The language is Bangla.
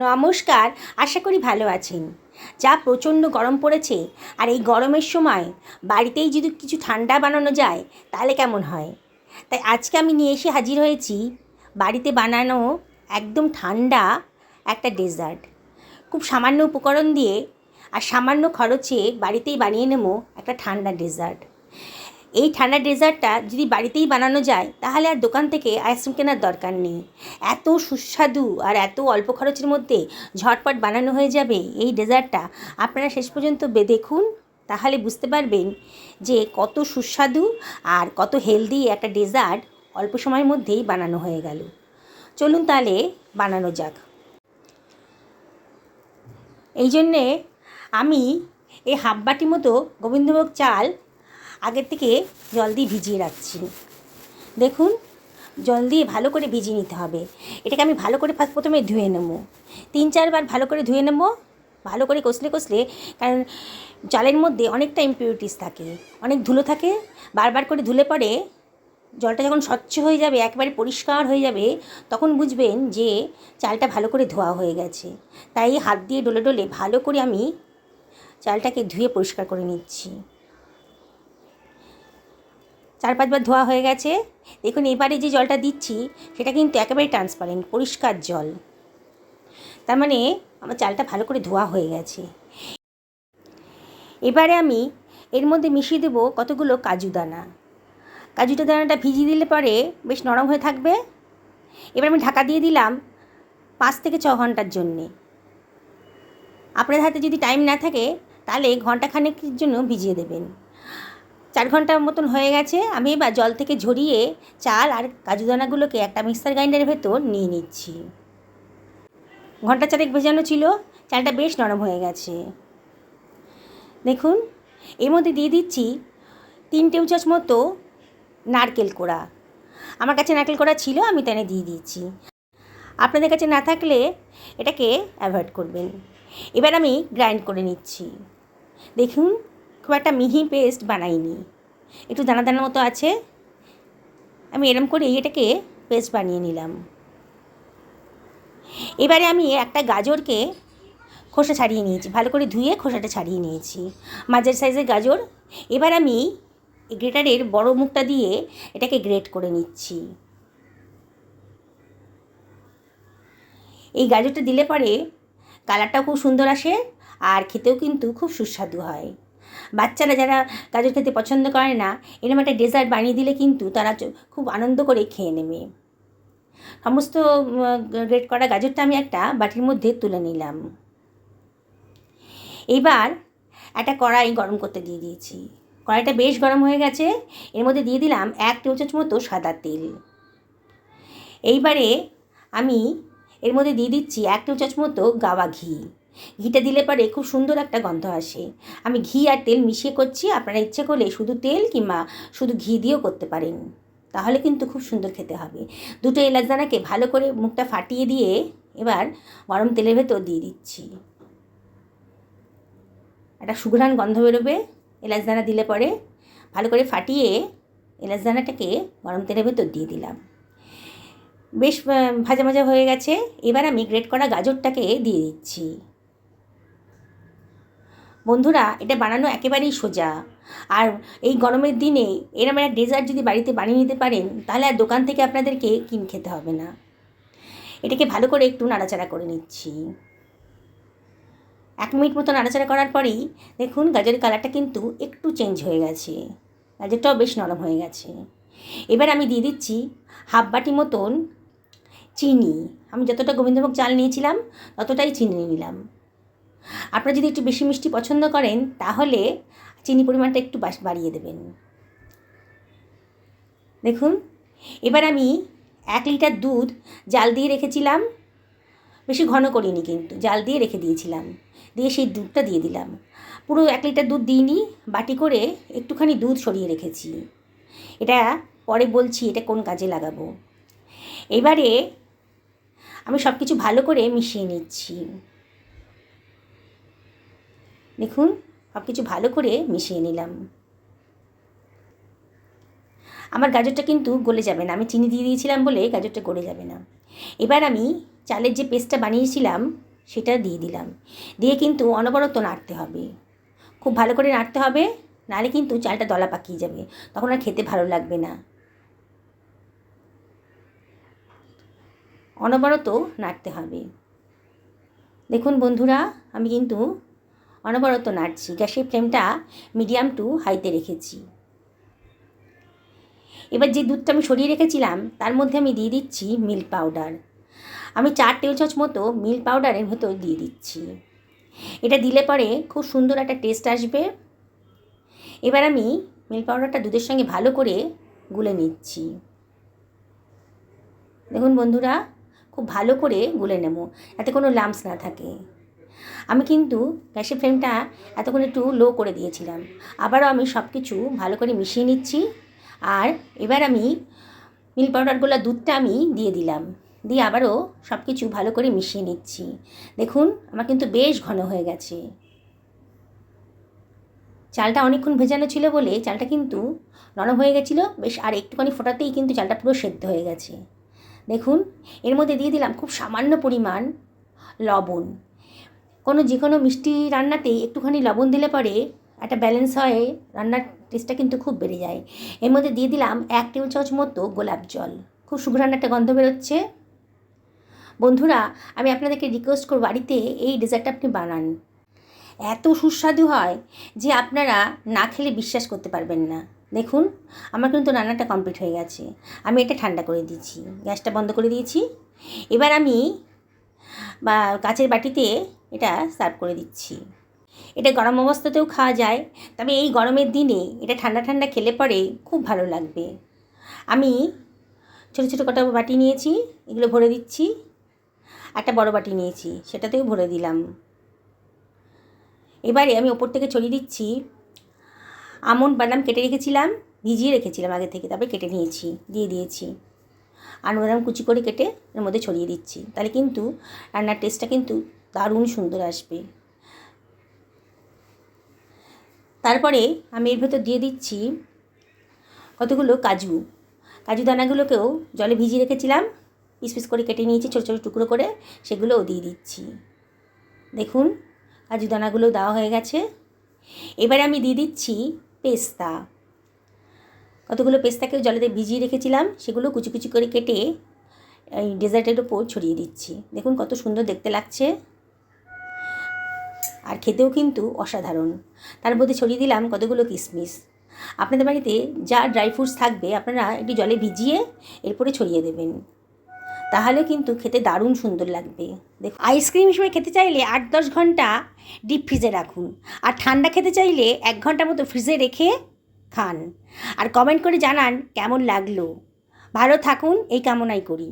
নমস্কার, আশা করি ভালো আছেন। যা প্রচণ্ড গরম পড়েছে আর এই গরমের সময় বাড়িতেই যদি কিছু ঠান্ডা বানানো যায়, তাহলে কেমন হয়? তাই আজকে আমি নিয়ে এসে হাজির হয়েছি বাড়িতে বানানো একদম ঠান্ডা একটা ডেজার্ট। খুব সামান্য উপকরণ দিয়ে আর সামান্য খরচে বাড়িতেই বানিয়ে নেব একটা ঠান্ডা ডেজার্ট। এই ঠান্ডা ডেজার্টটা যদি বাড়িতেই বানানো যায়, তাহলে আর দোকান থেকে আইসক্রিম কেনার দরকার নেই। এত সুস্বাদু আর এত অল্প খরচের মধ্যে ঝটপট বানানো হয়ে যাবে এই ডেজার্টটা, আপনারা শেষ পর্যন্ত দেখুন, তাহলে বুঝতে পারবেন যে কত সুস্বাদু আর কত হেলদি একটা ডেজার্ট অল্প সময়ের মধ্যেই বানানো হয়ে গেল। চলুন তাহলে বানানো যাক। এই জন্যে আমি এই হাফ বাটি মতো গোবিন্দভোগ চাল আগের থেকে জল দিয়ে ভিজিয়ে রাখছি। দেখুন, জল দিয়ে ভালো করে ভিজিয়ে নিতে হবে। এটাকে আমি ভালো করে ফার্স্ট প্রথমে ধুয়ে নেব। তিন চারবার ভালো করে ধুয়ে নেব। ভালো করে কষলে কষলে, কারণ চালের মধ্যে অনেকটা ইম্পিউরিটিস থাকে, অনেক ধুলো থাকে। বারবার করে ধুলে পরে জলটা যখন স্বচ্ছ হয়ে যাবে, একবারে পরিষ্কার হয়ে যাবে, তখন বুঝবেন যে চালটা ভালো করে ধোয়া হয়ে গেছে। তাই হাত দিয়ে ডলে ডলে ভালো করে আমি চালটাকে ধুয়ে পরিষ্কার করে নিচ্ছি। চার পাঁচবার ধোয়া হয়ে গেছে। দেখুন, এবারে যে জলটা দিচ্ছি, সেটা কিন্তু একেবারে ট্রান্সপারেন্ট পরিষ্কার জল। তার মানে আমার চালটা ভালো করে ধোয়া হয়ে গেছে। এবারে আমি এর মধ্যে মিশিয়ে দেবো কতগুলো কাজু দানা। কাজুটা দানাটা ভিজিয়ে দিলে পরে বেশ নরম হয়ে থাকবে। এবার আমি ঢাকা দিয়ে দিলাম পাঁচ থেকে ছ ঘণ্টার জন্যে। আপনার হাতে যদি টাইম না থাকে, তাহলে ঘন্টাখানেকের জন্য ভিজিয়ে দেবেন। চার ঘণ্টার মতন হয়ে গেছে, আমি এবার জল থেকে ঝরিয়ে চাল আর কাজু দানাগুলোকে একটা মিক্সার গ্রাইন্ডারের ভেতর নিয়ে নিচ্ছি। ঘণ্টা চারেক ভেজানো ছিল, চালটা বেশ নরম হয়ে গেছে। দেখুন, এর মধ্যে দিয়ে দিচ্ছি তিন টেবিল চামচ মতো নারকেল কোড়া। আমার কাছে নারকেল কোড়া ছিল, আমি তাই দিয়ে দিয়েছি আপনাদের কাছে না থাকলে এটাকে অ্যাভয়েড করবেন। এবার আমি গ্রাইন্ড করে নিচ্ছি। দেখুন খুব একটা মিহি পেস্ট বানাইনি। একটু দানা দানার মতো আছে। আমি এরম করে এটাকে পেস্ট বানিয়ে নিলাম। এবারে আমি একটা গাজরকে খোসা ছাড়িয়ে নিয়েছি। ভালো করে ধুয়ে খোসাটা ছাড়িয়ে নিয়েছি। মাঝের সাইজের গাজর। এবার আমি গ্রেটারের বড় মুখটা দিয়ে এটাকে গ্রেট করে নিচ্ছি। এই গাজরটা দিলে পরে কালারটাও খুব সুন্দর আসে আর খেতেও কিন্তু খুব সুস্বাদু হয়। বাচ্চারা যারা গাজর খেতে পছন্দ করে না এরকম একটা ডেজার্ট বানিয়ে দিলে কিন্তু তারা খুব আনন্দ করে খেয়ে নেবে। সমস্ত গ্রেট করা গাজরটা আমি একটা বাটির মধ্যে তুলে নিলাম। এইবার একটা কড়াই গরম করতে দিয়ে দিয়েছি। কড়াইটা বেশ গরম হয়ে গেছে, এর মধ্যে দিয়ে দিলাম এক টেবিল চামচ মতো সাদা তেল। এইবারে আমি এর মধ্যে দিয়ে দিচ্ছি এক টেবিল চামচ মতো গাওয়া ঘি। ঘিটা দিলে পরে খুব সুন্দর একটা গন্ধ আসে। আমি ঘি আর তেল মিশিয়ে করছি, আপনারা ইচ্ছে করলে শুধু তেল কিংবা শুধু ঘি দিয়েও করতে পারেন। তাহলে কিন্তু খুব সুন্দর খেতে হবে। দুটো এলাচ দানাকে ভালো করে মুখটা ফাটিয়ে দিয়ে এবার গরম তেলের ভেতর দিয়ে দিচ্ছি। একটা সুঘ্রাণ গন্ধ বেরোবে, এলাচ দানা দিলে পরে ভালো করে ফাটিয়ে এলাচ দানাটাকে গরম তেলের ভেতর দিয়ে দিলাম। বেশ ভাজা ভাজা হয়ে গেছে। এবার আমি গ্রেট করা গাজরটাকে দিয়ে দিচ্ছি। বন্ধুরা, এটা বানানো একেবারেই সোজা। আর এই গরমের দিনে এরম একটা ডেজার্ট যদি বাড়িতে বানিয়ে নিতে পারেন, তাহলে আর দোকান থেকে আপনাদেরকে কিন খেতে হবে না। এটাকে ভালো করে একটু নাড়াচাড়া করে নিচ্ছি। এক মিনিট মতো নাড়াচাড়া করার পরেই দেখুন, গাজরের কালারটা কিন্তু একটু চেঞ্জ হয়ে গেছে। গাজরটাও বেশ নরম হয়ে গেছে। এবার আমি দিয়ে দিচ্ছি হাফ বাটি মতন চিনি। আমি যতটা গোবিন্দভোগ চাল নিয়েছিলাম, ততটাই চিনি নিলাম। আপনারা যদি একটু বেশি মিষ্টি পছন্দ করেন, তাহলে চিনি পরিমাণটা একটু বাড়িয়ে দেবেন। দেখুন, এবার আমি এক লিটার দুধ জাল দিয়ে রেখেছিলাম। বেশি ঘন করিনি কিন্তু, জাল দিয়ে রেখে দিয়েছিলাম। দিয়ে সেই দুধটা দিয়ে দিলাম। পুরো এক লিটার দুধ দিইনি, বাটি করে একটুখানি দুধ সরিয়ে রেখেছি। এটা পরে বলছি, এটা কোন কাজে লাগাবো। এবারে আমি সব কিছু ভালো করে মিশিয়ে নিচ্ছি। দেখুন সব কিছু ভালো করে মিশিয়ে নিলাম। আমার গাজরটা কিন্তু গলে যাবে না, আমি চিনি দিয়ে দিয়েছিলাম বলে গাজরটা গলে যাবে না। এবার আমি চালের যে পেস্টটা বানিয়েছিলাম, সেটা দিয়ে দিলাম। দিয়ে কিন্তু অনবরত নাড়তে হবে। খুব ভালো করে নাড়তে হবে নাহলে কিন্তু চালটা দলা পাকিয়ে যাবে, তখন আর খেতে ভালো লাগবে না। অনবরত নাড়তে হবে। দেখুন বন্ধুরা, আমি কিন্তু অনবরত নাড়ছি, গ্যাসের ফ্লেমটা মিডিয়াম টু হাইতে রেখেছি। এবার যে দুধটা আমি সরিয়ে রেখেছিলাম, তার মধ্যে আমি দিয়ে দিচ্ছি মিল্ক পাউডার। আমি চার টেবিল চামচ মতো মিল্ক পাউডারের ভেতর দিয়ে দিচ্ছি। এটা দিলে পরে খুব সুন্দর একটা টেস্ট আসবে। এবার আমি মিল্ক পাউডারটা দুধের সঙ্গে ভালো করে গুলে নিচ্ছি। দেখুন বন্ধুরা, খুব ভালো করে গুলে নেব, যাতে কোনো লাম্পস না থাকে। আমি কিন্তু গ্যাসের ফ্লেমটা এতক্ষণ একটু লো করে দিয়েছিলাম। আবারও আমি সব কিছু ভালো করে মিশিয়ে নিচ্ছি। আর এবার আমি মিল্ক পাউডারগুলো দুধটা আমি দিয়ে দিলাম। দিয়ে আবারও সব কিছু ভালো করে মিশিয়ে নিচ্ছি। দেখুন, আমার কিন্তু বেশ ঘন হয়ে গেছে। চালটা অনেকক্ষণ ভেজানো ছিল বলে চালটা কিন্তু নরম হয়ে গেছিল। বেশ, আর একটুখানি ফোটাতেই কিন্তু চালটা পুরো সেদ্ধ হয়ে গেছে। দেখুন, এর মধ্যে দিয়ে দিলাম খুব সামান্য পরিমাণ লবণ। কোনো যে কোনো মিষ্টি রান্নাতেই একটুখানি লবণ দিলে পরে একটা ব্যালেন্স হয়, রান্নার টেস্টটা কিন্তু খুব বেড়ে যায়। এর মধ্যে দিয়ে দিলাম এক টেবিল চামচ মতো গোলাপ জল। খুব সুঘ্রাণ একটা গন্ধ বেরোচ্ছে। বন্ধুরা, আমি আপনাদেরকে রিকোয়েস্ট করব বাড়িতে এই ডেজার্টটা আপনি বানান। এত সুস্বাদু হয় যে আপনারা না খেলে বিশ্বাস করতে পারবেন না। দেখুন, আমার কিন্তু রান্নাটা কমপ্লিট হয়ে গেছে। আমি এটা ঠান্ডা করে দিয়েছি, গ্যাসটা বন্ধ করে দিয়েছি। এবার আমি বা কাচের বাটিতে এটা সার্ভ করে দিচ্ছি। এটা গরম অবস্থাতেও খাওয়া যায়, তবে এই গরমের দিনে এটা ঠান্ডা ঠান্ডা খেলে পরে খুব ভালো লাগবে। আমি ছোটো ছোটো কটা বাটি নিয়েছি, এগুলো ভরে দিচ্ছি। একটা বড় বাটি নিয়েছি, সেটাতেও ভরে দিলাম। এবারে আমি ওপর থেকে ছড়িয়ে দিচ্ছি। আমন বাদাম কেটে রেখেছিলাম, ভিজিয়ে রেখেছিলাম আগে থেকে, তারপরে কেটে নিয়েছি, দিয়ে দিয়েছি। আর বাদাম কুচি করে কেটে এর মধ্যে ছড়িয়ে দিচ্ছি। তাহলে কিন্তু রান্নার টেস্টটা কিন্তু দারুণ সুন্দর আসবে। তারপরে আমি এর ভেতর দিয়ে দিচ্ছি কতগুলো কাজু। কাজু দানাগুলোকেও জলে ভিজিয়ে রেখেছিলাম পিস পিস করে কেটে নিয়েছি ছোটো ছোটো টুকরো করে, সেগুলোও দিয়ে দিচ্ছি। দেখুন, কাজু দানাগুলো দেওয়া হয়ে গেছে। এবারে আমি দিয়ে দিচ্ছি পেস্তা। কতগুলো পেস্তাকেও জলেতে ভিজিয়ে রেখেছিলাম, সেগুলো কুচি কুচি করে কেটে এই ডেজার্টের ওপর ছড়িয়ে দিচ্ছি। দেখুন কত সুন্দর দেখতে লাগছে। আর খেতেও কিন্তু অসাধারণ। তার মধ্যে ছড়িয়ে দিলাম কতগুলো কিশমিশ আপনাদের বাড়িতে যা ড্রাই ফ্রুটস থাকবে আপনারা একটু জলে ভিজিয়ে এরপরে ছড়িয়ে দেবেন। তাহলে কিন্তু খেতে দারুণ সুন্দর লাগবে। দেখুন আইসক্রিম হিসেবে খেতে চাইলে আট দশ ঘণ্টা ডিপ ফ্রিজে রাখুন। আর ঠান্ডা খেতে চাইলে এক ঘণ্টা মতো ফ্রিজে রেখে খান। আর কমেন্ট করে জানান কেমন লাগল। ভালো থাকুন, এই কামনাই করি।